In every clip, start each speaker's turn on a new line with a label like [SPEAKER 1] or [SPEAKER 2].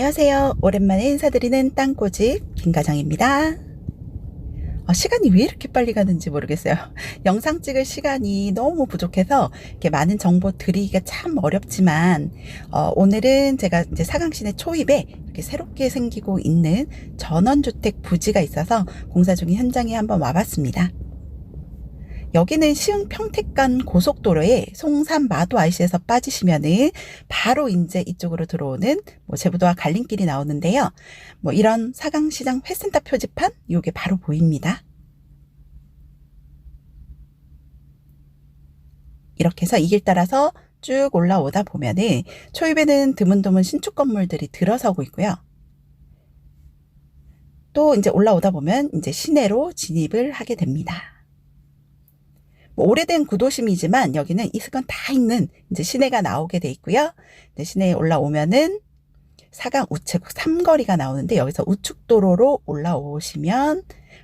[SPEAKER 1] 안녕하세요. 오랜만에 인사드리는 땅꼬집 김가정입니다. 어, 시간이 왜 이렇게 빨리 가는지 모르겠어요. 영상 찍을 시간이 너무 부족해서 이렇게 많은 정보 드리기가 참 어렵지만 어, 오늘은 제가 이제 사강시내 초입에 이렇게 새롭게 생기고 있는 전원주택 부지가 있어서 공사 중인 현장에 한번 와봤습니다. 여기는 시흥 평택간 고속도로에 송산 마도 IC에서 빠지시면은 바로 이제 이쪽으로 들어오는 뭐 제부도와 갈림길이 나오는데요. 뭐 이런 사강시장 회센터 표지판 요게 바로 보입니다. 이렇게 해서 이 길 따라서 쭉 올라오다 보면은 초입에는 드문드문 신축 건물들이 들어서고 있고요. 또 이제 올라오다 보면 이제 시내로 진입을 하게 됩니다. 뭐 오래된 구도심이지만 여기는 이스건 다 있는 이제 시내가 나오게 돼 있고요. 네, 시내에 올라오면은 사강 우측 삼거리가 나오는데 여기서 우측 도로로 올라오시면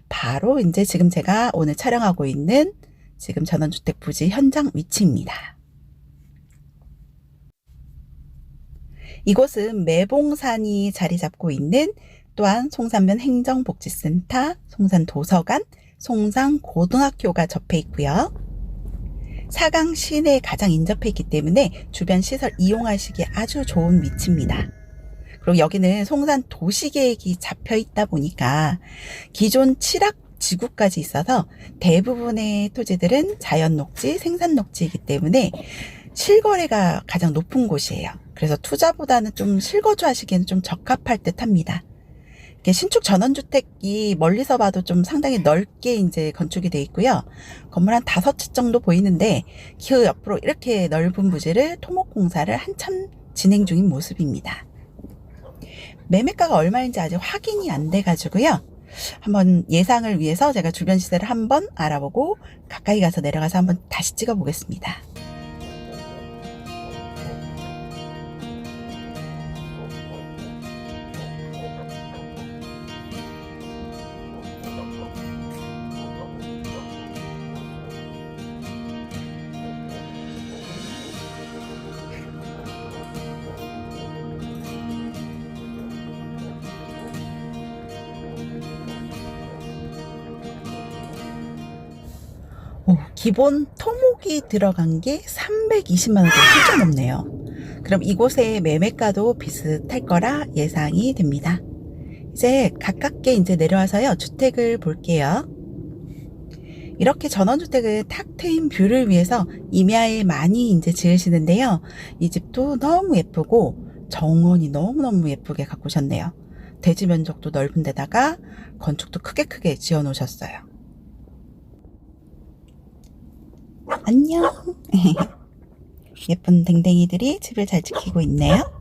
[SPEAKER 1] 바로 이제 지금 제가 오늘 촬영하고 있는 지금 전원주택 부지 현장 위치입니다. 이곳은 매봉산이 자리 잡고 있는 또한 송산면 행정복지센터, 송산도서관, 송산고등학교가 접해 있고요. 사강 시내에 가장 인접해 있기 때문에 주변 시설 이용하시기에 아주 좋은 위치입니다. 그리고 여기는 송산 도시 계획이 잡혀 있다 보니까 기존 칠학 지구까지 있어서 대부분의 토지들은 자연 녹지, 생산 녹지이기 때문에 실거래가 가장 높은 곳이에요. 그래서 투자보다는 좀 실거주 하시기에는 좀 적합할 듯 합니다. 신축 전원주택이 멀리서 봐도 좀 상당히 넓게 이제 건축이 돼 있고요. 건물 한 다섯 채 정도 보이는데 그 옆으로 이렇게 넓은 부지를 토목 공사를 한참 진행 중인 모습입니다. 매매가가 얼마인지 아직 확인이 안 돼 가지고요. 한번 예상을 위해서 제가 주변 시세를 한번 알아보고 가까이 가서 내려가서 한번 다시 찍어 보겠습니다. 기본 토목이 들어간 게 320만 원대 훌쩍 넘네요. 그럼 이곳의 매매가도 비슷할 거라 예상이 됩니다. 이제 가깝게 이제 내려와서요. 주택을 볼게요. 이렇게 전원주택을 탁 트인 뷰를 위해서 임야에 많이 이제 지으시는데요. 이 집도 너무 예쁘고 정원이 너무너무 예쁘게 가꾸셨네요. 대지 면적도 넓은 데다가 건축도 크게 크게 지어 놓으셨어요. 안녕. 예쁜 댕댕이들이 집을 잘 지키고 있네요.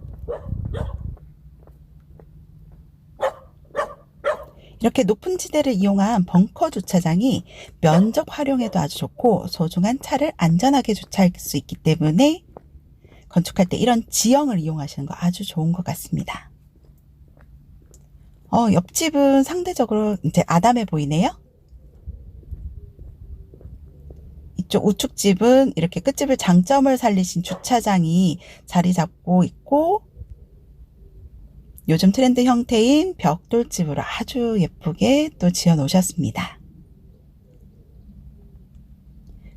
[SPEAKER 1] 이렇게 높은 지대를 이용한 벙커 주차장이 면적 활용에도 아주 좋고 소중한 차를 안전하게 주차할 수 있기 때문에 건축할 때 이런 지형을 이용하시는 거 아주 좋은 것 같습니다. 어, 옆집은 상대적으로 이제 아담해 보이네요. 이쪽 우측집은 이렇게 끝집을 장점을 살리신 주차장이 자리 잡고 있고 요즘 트렌드 형태인 벽돌집으로 아주 예쁘게 또 지어 놓으셨습니다.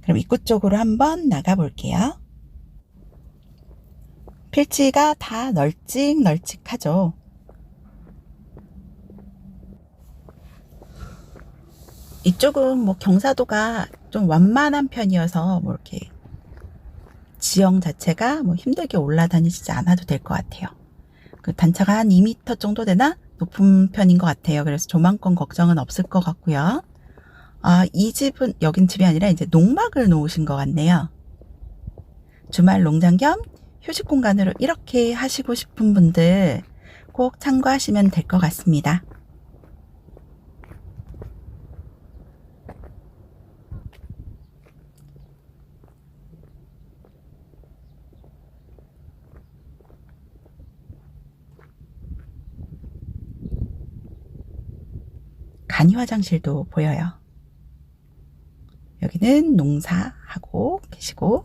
[SPEAKER 1] 그럼 입구 쪽으로 한번 나가 볼게요. 필지가 다 널찍널찍하죠. 이쪽은 뭐 경사도가 좀 완만한 편이어서 뭐 이렇게 지형 자체가 뭐 힘들게 올라다니지 않아도 될 것 같아요. 그 단차가 한 2m 정도 되나 높은 편인 것 같아요. 그래서 조만권 걱정은 없을 것 같고요. 아, 이 집은 여긴 집이 아니라 이제 농막을 놓으신 것 같네요. 주말 농장 겸 휴식 공간으로 이렇게 하시고 싶은 분들 꼭 참고하시면 될 것 같습니다. 간이 화장실도 보여요. 여기는 농사하고 계시고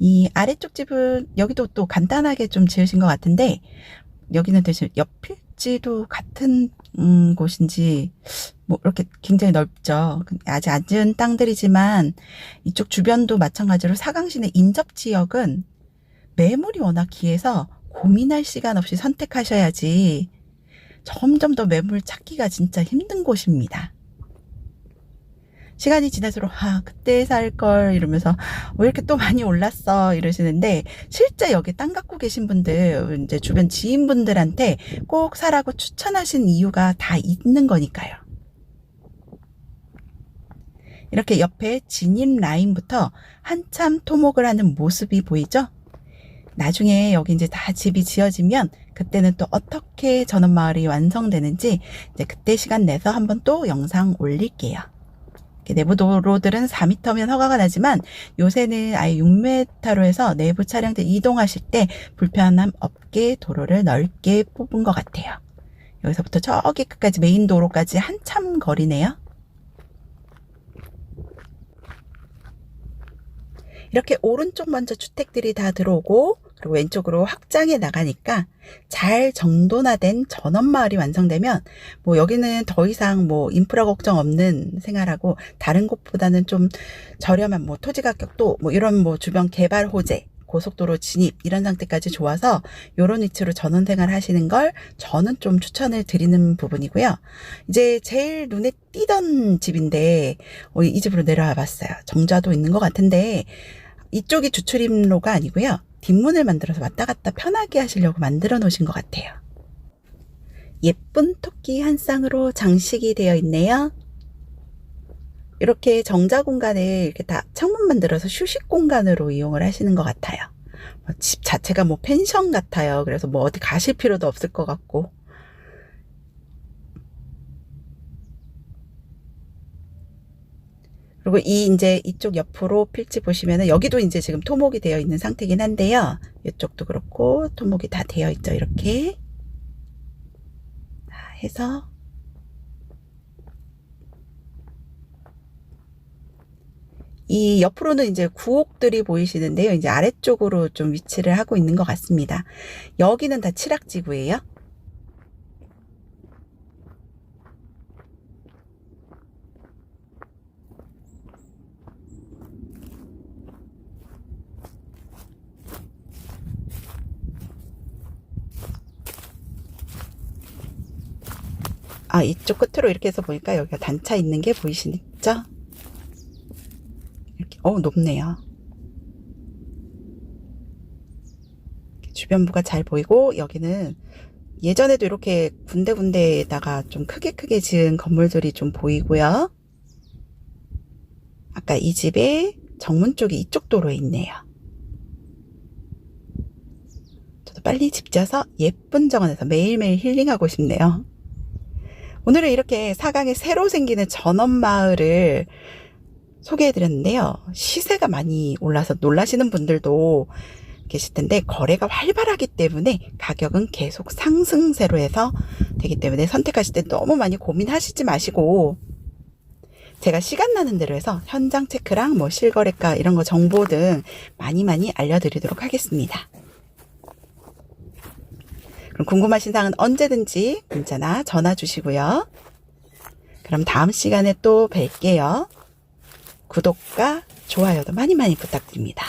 [SPEAKER 1] 이 아래쪽 집은 여기도 또 간단하게 좀 지으신 것 같은데 여기는 대신 옆필지도 같은 음, 곳인지 뭐 이렇게 굉장히 넓죠. 아직 앉은 땅들이지만 이쪽 주변도 마찬가지로 사강시내 인접 지역은 매물이 워낙 귀해서 고민할 시간 없이 선택하셔야지 점점 더 매물 찾기가 진짜 힘든 곳입니다. 시간이 지날수록 아 그때 살 걸 이러면서 왜 이렇게 또 많이 올랐어 이러시는데 실제 여기 땅 갖고 계신 분들 이제 주변 지인분들한테 꼭 사라고 추천하신 이유가 다 있는 거니까요. 이렇게 옆에 진입 라인부터 한참 토목을 하는 모습이 보이죠? 나중에 여기 이제 다 집이 지어지면 그때는 또 어떻게 전원마을이 완성되는지 이제 그때 시간 내서 한번 또 영상 올릴게요. 내부 도로들은 4m면 허가가 나지만 요새는 아예 6m로 해서 내부 차량들 이동하실 때 불편함 없게 도로를 넓게 뽑은 것 같아요. 여기서부터 저기 끝까지 메인 도로까지 한참 거리네요. 이렇게 오른쪽 먼저 주택들이 다 들어오고 그리고 왼쪽으로 확장해 나가니까 잘 정돈화된 전원마을이 완성되면 뭐 여기는 더 이상 뭐 인프라 걱정 없는 생활하고 다른 곳보다는 좀 저렴한 뭐 토지 가격도 뭐 이런 뭐 주변 개발 호재 고속도로 진입 이런 상태까지 좋아서 요런 위치로 전원 생활 하시는 걸 저는 좀 추천을 드리는 부분이고요. 이제 제일 눈에 띄던 집인데 어, 이 집으로 내려와 봤어요. 정자도 있는 것 같은데 이쪽이 주출입로가 아니고요. 뒷문을 만들어서 왔다 갔다 편하게 하시려고 만들어 놓으신 것 같아요. 예쁜 토끼 한 쌍으로 장식이 되어 있네요. 이렇게 정자 공간을 이렇게 다 창문 만들어서 휴식 공간으로 이용을 하시는 것 같아요. 뭐집 자체가 뭐 펜션 같아요. 그래서 뭐 어디 가실 필요도 없을 것 같고. 그리고 이 이제 이쪽 옆으로 필지 보시면은 여기도 이제 지금 토목이 되어 있는 상태긴 한데요. 이쪽도 그렇고 토목이 다 되어 있죠. 이렇게. 자, 해서 이 옆으로는 이제 구옥들이 보이시는데요. 이제 아래쪽으로 좀 위치를 하고 있는 것 같습니다. 여기는 다 칠학지구예요. 아, 이쪽 끝으로 이렇게 해서 보니까 여기가 단차 있는 게 보이시죠? 이렇게, 어, 높네요. 주변부가 잘 보이고, 여기는 예전에도 이렇게 군데군데에다가 좀 크게 크게 지은 건물들이 좀 보이고요. 아까 이 집의 정문 쪽이 이쪽 도로에 있네요. 저도 빨리 집 지어서 예쁜 정원에서 매일매일 힐링하고 싶네요. 오늘은 이렇게 사강에 새로 생기는 전원마을을 소개해드렸는데요. 시세가 많이 올라서 놀라시는 분들도 계실 텐데 거래가 활발하기 때문에 가격은 계속 상승세로 해서 되기 때문에 선택하실 때 너무 많이 고민하시지 마시고 제가 시간 나는 대로 해서 현장 체크랑 뭐 실거래가 이런 거 정보 등 많이 많이 알려드리도록 하겠습니다. 그럼 궁금하신 사항은 언제든지 문자나 전화 주시고요. 그럼 다음 시간에 또 뵐게요. 구독과 좋아요도 많이 많이 부탁드립니다.